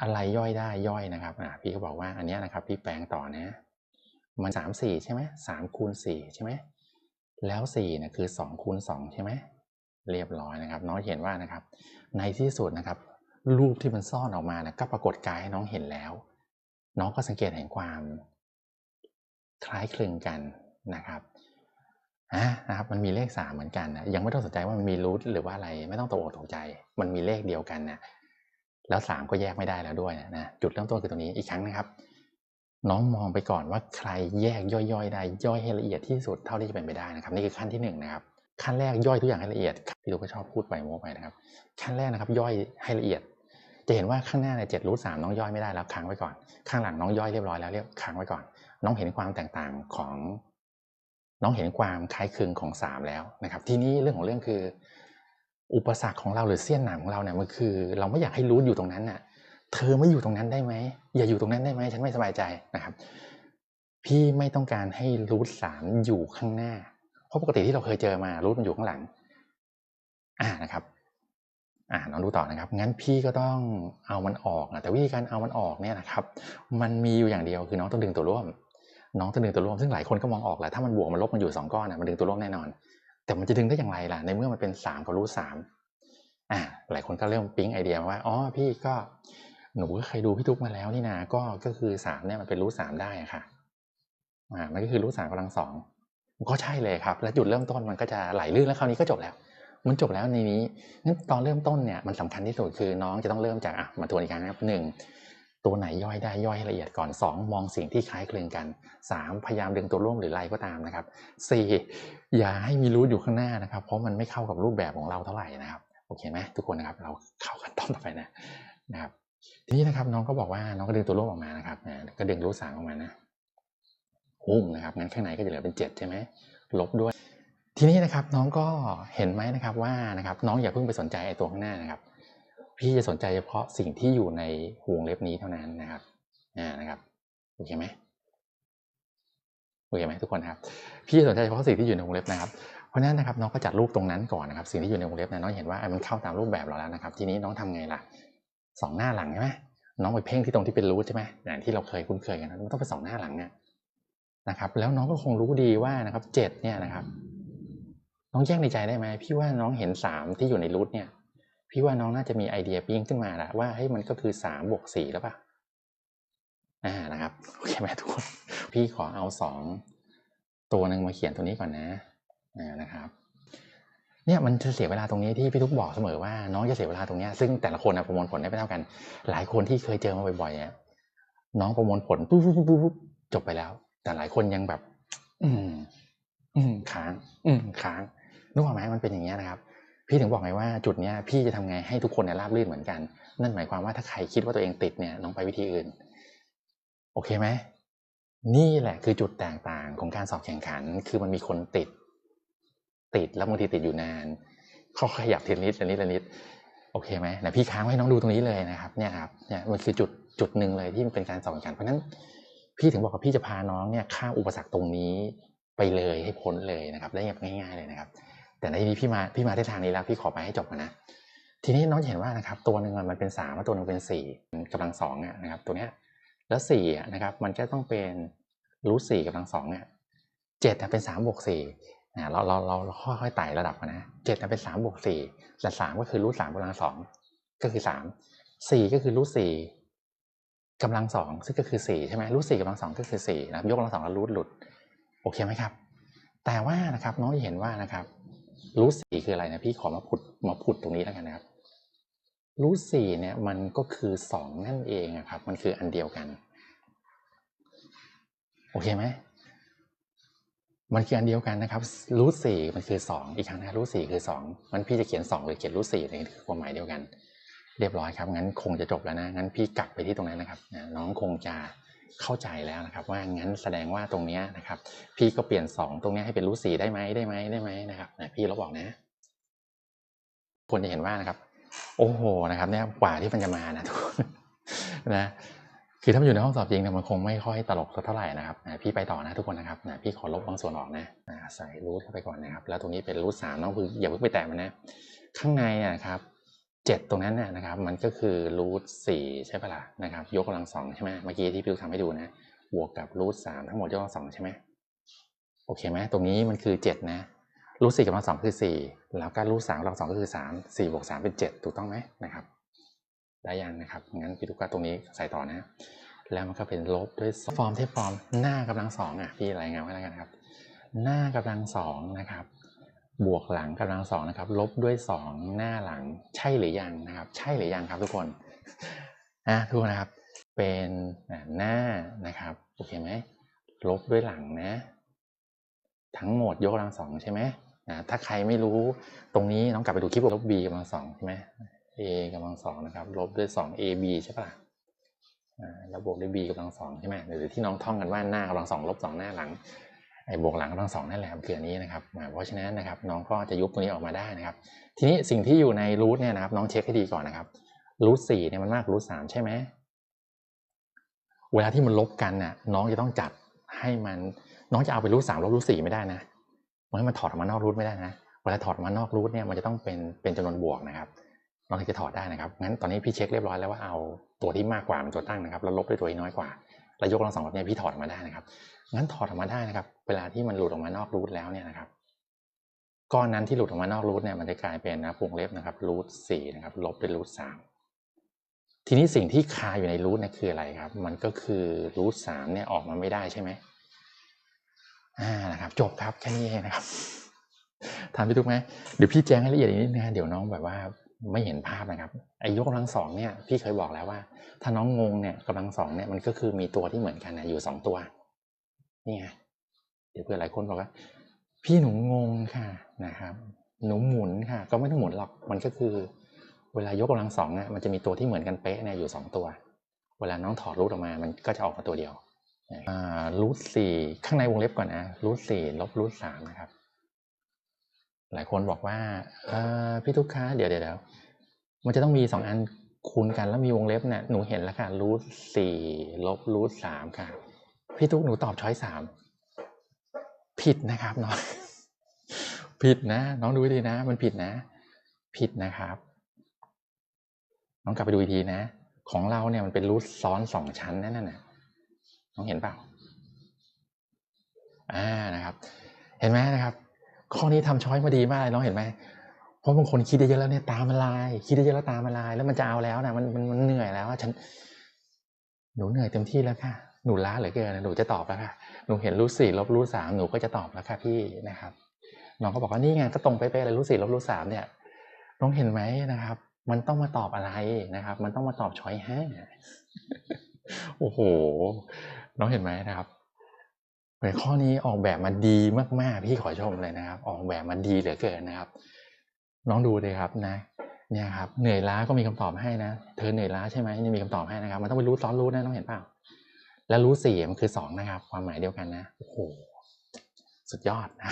อะไรย่อยได้ย่อยนะครับอ่าพี่ก็บอกว่าอันนี้นะครับพี่แปลงต่อนะ มันสามสี่ใช่ไหมสามคูณสี่ใช่ไหมแล้วสี่นี่ยคือสองคูณสองใช่ไหมเรียบร้อยนะครับน้องเห็นว่านะครับ ในที่สุดนะครับ รูปที่มันซ่อนออกมานะก็ปรากฏกายให้น้องเห็นแล้ว น้องก็สังเกตเห็นความคล้ายคลึงกันนะครับอะนะครับ มันมีเลขสามเหมือนกันนะยังไม่ต้องสนใจว่ามันมีรูทหรือว่าอะไร ไม่ต้องตกอกตกใจ มันมีเลขเดียวกันนะ แล้วสามก็แยกไม่ได้แล้วด้วยนะจุดเริ่มต้นคือตรงนี้อีกครั้งนะครับ น้องมองไปก่อนว่าใครแยกย่อยๆได้ย่อยให้ละเอียดที่สุดเท่าที่จะเป็นไปได้นะครับนี่คือขั้นที่หนึ่งนะครับขั้นแรกย่อยทุกอย่างให้ละเอียดพี่ตุ๊กก็ชอบพูดไปโม้ไปนะครับ ขั้นแรกนะครับย่อยให้ละเอียด จะเห็นว่าข้างหน้าเนี่ยเจ็ดรูทสามน้องย่อยไม่ได้แล้วค้างไว้ก่อน ข้างหลังน้องย่อยเรียบร้อยแล้วเรียบค้างไว้ก่อน น้องเห็นความแตกต่างของ น้องเห็นความคล้ายคลึงของสามแล้วนะครับ ทีนี้เรื่องของเรื่องคือ อุปสรรคของเราหรือเสี้ยนหนามของเราเนี่ยมันคือ เราไม่อยากให้รูทอยู่ตรงนั้นน่ะ เธอไม่อยู่ตรงนั้นได้ไหมอย่าอยู่ตรงนั้นได้ไหมฉันไม่สบายใจนะครับ พี่ไม่ต้องการให้รูทสามอยู่ข้างหน้า เพราะปกติที่เราเคยเจอมารูทมันอยู่ข้างหลัง อ่านะครับ อ่าน้องดูต่อนะครับ งั้นพี่ก็ต้องเอามันออกนะแต่วิธีการเอามันออกเนี่ยนะครับ มันมีอยู่อย่างเดียวคือน้องต้องดึงตัวร่วม น้องต้องดึงตัวร่วมซึ่งหลายคนก็มองออกแหละถ้ามันบวกมันลบมันอยู่สองก้อนนะมันดึงตัวร่วมแน่นอน แต่มันจะดึงได้อย่างไรล่ะ ในเมื่อมันเป็นสามกับรูทสามอ่าหลายคนก็เริ่มปิ๊งไอเดียว่าอ๋อพี่ก็หนูก็เคยดูพี่ทุกมาแล้วนี่นาก็ก็คือสามเนี่ยมันเป็นรูทสามได้ค่ะอ่ามันก็คือรูทสามกำลังสองก็ใช่เลยครับ และจุดเริ่มต้นมันก็จะไหลลื่นแล้วคราวนี้ก็จบแล้ว มันจบแล้วในนี้งั้นตอนเริ่มต้นเนี่ยมันสำคัญที่สุดคือน้องจะต้องเริ่มจากอะมาทวนอีกครั้งนะครับหนึ่ง ตัวไหนย่อยได้ย่อยให้ละเอียดก่อนสองมองสิ่งที่คล้ายคลึงกันสามพยายามดึงตัวร่วมหรือไรก็ตามนะครับสี่อย่าให้มีรูทอยู่ข้างหน้านะครับ เพราะมันไม่เข้ากับรูปแบบของเราเท่าไหร่นะครับโอเคไหมทุกคนนะครับเราเข้าขั้นตอนต่อไปนะนะครับทีนี้นะครับน้องก็บอกว่าน้องก็ดึงตัวร่วมออกมานะครับนะก็ดึงรูทสามออกมานะหุ้มนะครับงั้นข้างในก็จะเหลือเป็นเจ็ดใช่ไหมลบด้วย ทีนี้นะครับน้องก็เห็นไหมนะครับว่านะครับน้องอย่าเพิ่งไปสนใจไอ้ตัวข้างหน้านะครับ พี่จะสนใจเฉพาะสิ่งที่อยู่ในวงเล็บนี้เท่านั้นนะครับอ่านะครับโอเคไหมโอเคไหมทุกคนครับ พี่จะสนใจเฉพาะสิ่งที่อยู่ในวงเล็บนะครับเพราะนั้นนะครับน้องก็จัดรูปตรงนั้นก่อนนะครับ สิ่งที่อยู่ในวงเล็บนะน้องเห็นว่ามันเข้าตามรูปแบบเราแล้วนะครับ ทีนี้น้องทำไงล่ะสองหน้าหลังใช่ไหมน้องไปเพ่งที่ตรงที่เป็นรูทใช่ไหมอย่างที่เราเคยคุ้นเคยกันนะมันต้องเป็นสองหน้าหลังเนี่ยนะครับ แล้วน้องก็คงรู้ดีว่านะครับเจ็ดเนี่ยนะครับ น้องแยกในใจได้ไหมพี่ว่าน้องเห็นสามที่อยู่ในรูทเนี่ย พี่ว่าน้องน่าจะมีไอเดียปิ้งขึ้นมาและว่าเฮ้ยมันก็คือสามบวกสี่แล้วป่ะอ่านะครับโอเคไหมทุกคน พี่ขอเอาสองตัวหนึ่งมาเขียนตัวนี้ก่อนนะอ่านะครับ เนี่ยมันจะเสียเวลาตรงนี้ที่พี่ทุกบอกเสมอว่า น้องจะเสียเวลาตรงนี้ซึ่งแต่ละคนนะประมวลผลได้ไม่เท่ากัน หลายคนที่เคยเจอมาบ่อยๆเนี่ยน้องประมวลผลปุ๊บปุ๊บปุ๊บปุ๊บจบไปแล้ว แต่หลายคนยังแบบ อืม อืมค้าง อืมค้างนึกออกไหมมันเป็นอย่างเงี้ยนะครับ พี่ถึงบอกไงว่าจุดเนี้ยพี่จะทำไงให้ทุกคนเนี่ยราบรื่นเหมือนกัน นั่นหมายความว่าถ้าใครคิดว่าตัวเองติดเนี่ยน้องไปวิธีอื่น โอเคไหมนี่แหละคือจุดแตกต่างของการสอบแข่งขัน คือมันมีคนติด ติดแล้วบางทีติดอยู่นานเขาขยับทีลนิดทีละนิดทีลนิดโอเคไหมนะพี่ค้างไว้ให้น้องดูตรงนี้เลยนะครับเนี่ยครับเนี่ยมันคือจุดจุดหนึ่งเลยที่มันเป็นการสอบแข่งขันเพราะฉะนั้นพี่ถึงบอกว่าพี่จะพาน้องเนี่ยข้ามอุปสรรคตรงนี้ไปเลยให้พ้นเลยนะครับ ได้แบบง่าย ๆเลยนะครับ แต่ในที่นี้พี่มาพี่มาที่ทางนี้แล้วพี่ขอไปให้จบก่อนนะ ทีนี้น้องเห็นว่านะครับตัวหนึ่งมันเป็นสามตัวหนึ่งเป็นสี่กำลังสองอ่นะครับ ตัวเนี้ยแล้วสี่นะครับมันก็ต้องเป็นรูทสี่กำลังสองเนี่ยเจ็ดเป็นสามบวกสี่เราเราเราค่อยๆไต่ระดับนะเจ็ดเป็นสามบวกสี่และสามก็คือรูทสามกำลังสองก็คือสามสี่ก็คือรูทสี่กำลังสองซึ่งก็คือสี่ใช่ไหมรูทสี่กำลังสองก็คือสี่นะครับยกกำลังสองแล้วรูทหลุดโอเคไหมครับ แต่ว่านะครับน้องเห็นว่านะครับ รูทสี่คืออะไรนะพี่ขอมาผุดมาผุดตรงนี้แล้วกันนะครับ รูทสี่เนี่ยมันก็คือสองนั่นเองนะครับ มันคืออันเดียวกัน โอเคไหมมันคืออันเดียวกันนะครับ รูทสี่มันคือสองอีกครั้งนะรูทสี่คือสองมันพี่จะเขียนสองหรือเขียนรูทสี่นี่คือความหมายเดียวกัน เรียบร้อยครับงั้นคงจะจบแล้วนะงั้นพี่กลับไปที่ตรงนั้นนะครับน้องคงจะ เข้าใจแล้วนะครับ ว่างั้นแสดงว่าตรงนี้นะครับ พี่ก็เปลี่ยนสองตรงนี้ให้เป็นรูทสี่ได้ไหมได้ไหมได้ไหมนะครับนะพี่ลบบอกนะคนจะเห็นว่านะครับ โอ้โหนะครับเนี่ยกว่าที่มันจะมานะทุกคนนะคือถ้ามันอยู่ในห้องสอบจริงเนี่ยมันคงไม่ค่อยตลกสักเท่าไหร่นะครับนะพี่ไปต่อนะทุกคนนะครับนะพี่ขอลบบางส่วนออกนะนะใส่รูทเข้าไปก่อนนะครับ แล้วตรงนี้เป็นรูทสามน้องคืออย่าเพิ่งไปแตะมันนะ ข้างในนะครับ เจ็ดตรงนั้นน่ะนะครับ มันก็คือรูทสี่ใช่ปะล่ะนะครับ ยกกำลังสองใช่ไหมเมื่อกี้ที่พี่ลูกทำให้ดูนะ บวกกับรูทสามทั้งหมดยกกำลังสองใช่ไหมโอเคไหมตรงนี้มันคือเจ็ดนะรูทสี่กำลังสองคือสี่แล้วก็รูทสามกำลังสองก็คือสามสี่บวกสามเป็นเจ็ดถูกต้องไหมนะครับ ได้ยังนะครับงั้นพี่ลูกก็ตรงนี้ใส่ต่อนะ แล้วมันก็เป็นลบด้วยฟอร์มเทปฟอร์มหน้ากำลังสองอะพี่รายงานไว้แล้วกันครับ หน้ากำลังสองนะครับ บวกหลังกำลังสองนะครับ ลบด้วยสองหน้าหลังใช่หรือยังนะครับ ใช่หรือยังครับทุกคนอะทุกคนนะครับ เป็นหน้านะครับโอเคไหมลบด้วยหลังนะ ทั้งหมดยกกำลังสองใช่ไหมอ่าถ้าใครไม่รู้ตรงนี้น้องกลับไปดูคลิปลบ b กำลังสองใช่ไหม a กำลังสองนะครับ ลบด้วยสอง ab ใช่ปะ่ะอ่าแล้วบวกด้วย b กำลังสองใช่ไหมหรือที่น้องท่องกันว่าหน้ากำลังสองลบสองหน้าหลัง ไอ้บวกหลังกำลังสองนั่นแหละคืออันนี้นะครับเพราะฉะนั้นนะครับน้องก็จะยุบตรงนี้ออกมาได้นะครับ ทีนี้สิ่งที่อยู่ในรูทเนี่ยนะครับน้องเช็คให้ดีก่อนนะครับรูทสี่เนี่ยมันมากรูทสามใช่ไหมเวลาที่มันลบกันน่ะน้องจะต้องจัดให้มันน้องจะเอาไปรูทสามลบรูทสี่ไม่ได้นะมันให้มันถอดออกมานอกรูทไม่ได้นะเวลาถอดออกมานอกรูทเนี่ยมันจะต้องเป็นเป็นจำนวนบวกนะครับน้องถึงจะถอดได้นะครับงั้นตอนนี้พี่เช็คเรียบร้อยแล้วว่าเอาตัวที่มากกว่าเป็นตัวตั้งนะครับแล้วลบด้วยตัวที่น้อยกว่า แล้วยกลังสองแบบนี้พี่ถอดออกมาได้นะครับงั้นถอดออกมาได้นะครับ เวลาที่มันหลุดออกมานอกรูทแล้วเนี่ยนะครับก้อนนั้นที่หลุดออกมานอกรูทเนี่ยมันจะกลายเป็นนะวงเล็บนะครับรูทสี่นะครับลบด้วยรูทสามทีนี้สิ่งที่คาอยู่ในรูทเนี่ยคืออะไรครับ มันก็คือรูทสามเนี่ยออกมาไม่ได้ใช่ไหมอ่านะครับจบครับแค่นี้เองนะครับทำไปถูกไหมเดี๋ยวพี่แจ้งให้ละเอียดอีกนิดนะเดี๋ยวน้องแบบว่า ไม่เห็นภาพนะครับไอ้ยกกำลังสองเนี่ยพี่เคยบอกแล้วว่า ถ้าน้องงงเนี่ยกำลังสองเนี่ยมันก็คือมีตัวที่เหมือนกันนะอยู่สองตัวนี่ไงเดี๋ยวเพื่อหลายคนบอกว่า พี่หนูงงค่ะนะครับ หนูหมุนค่ะ ก็ไม่ต้องหมุนหรอกมันก็คือ เวลายกกำลังสองอะมันจะมีตัวที่เหมือนกันเป๊ะเนี่ยอยู่สองตัว เวลาน้องถอดรูทออกมามันก็จะออกมาตัวเดียวรูทสี่ข้างในวงเล็บก่อนนะรูทสี่ลบรูทสามนะครับ หลายคนบอกว่าเออพี่ทุกค้าเดี๋ยวเดี๋ยวเดี๋ยวมันจะต้องมีสองอันคูณกันแล้วมีวงเล็บเนี่ยหนูเห็นแล้วค่ะรูทสี่ลบรูทสามค่ะ พี่ทุกหนูตอบช้อยสามผิดนะครับน้องผิดนะ น้องดูดีนะ มันผิดนะ ผิดนะครับ น้องกลับไปดูอีกทีนะ ของเราเนี่ยมันเป็นรูทซ้อนสองชั้นนั่นน่ะน้องเห็นเปล่าอ่านะครับ เห็นไหมนะครับ ข้อนี้ทำช้อยมาดีมากเลยน้องเห็นไหมเพราะบางคนคิดได้เยอะแล้วเนี่ยตามันลาย คิดได้เยอะแล้วตามันลาย แล้วมันจะเอาแล้วนะมันมันมันเหนื่อยแล้วฉันหนูเหนื่อยเต็มที่แล้วค่ะหนูล้าเหลือเกินหนูจะตอบแล้วค่ะหนูเห็นรูทสี่ลบรูทสามหนูก็จะตอบแล้วค่ะพี่นะครับน้องก็บอกว่านี่ไงก็ตรงเป๊ะๆเลยรูทสี่ลบรูทสามเนี่ยน้องเห็นไหมนะครับ มันต้องมาตอบอะไรนะครับ มันต้องมาตอบช้อยห้าโอ้โหน้องเห็นไหมนะครับ หัวข้อนี้ออกแบบมาดีมากๆ พี่ขอชมเลยนะครับ ออกแบบมาดีเหลือเกินนะครับน้องดูเลยครับนะ เนี่ยครับเหนื่อยล้าก็มีคำตอบให้นะ เธอเหนื่อยล้าใช่ไหมนี่มีคำตอบให้นะครับ มันต้องไปรู้ซ้อนรู้นะน้องเห็นเปล่า แล้วรู้สี่มันคือสองนะครับ ความหมายเดียวกันนะโอ้โหสุดยอดนะ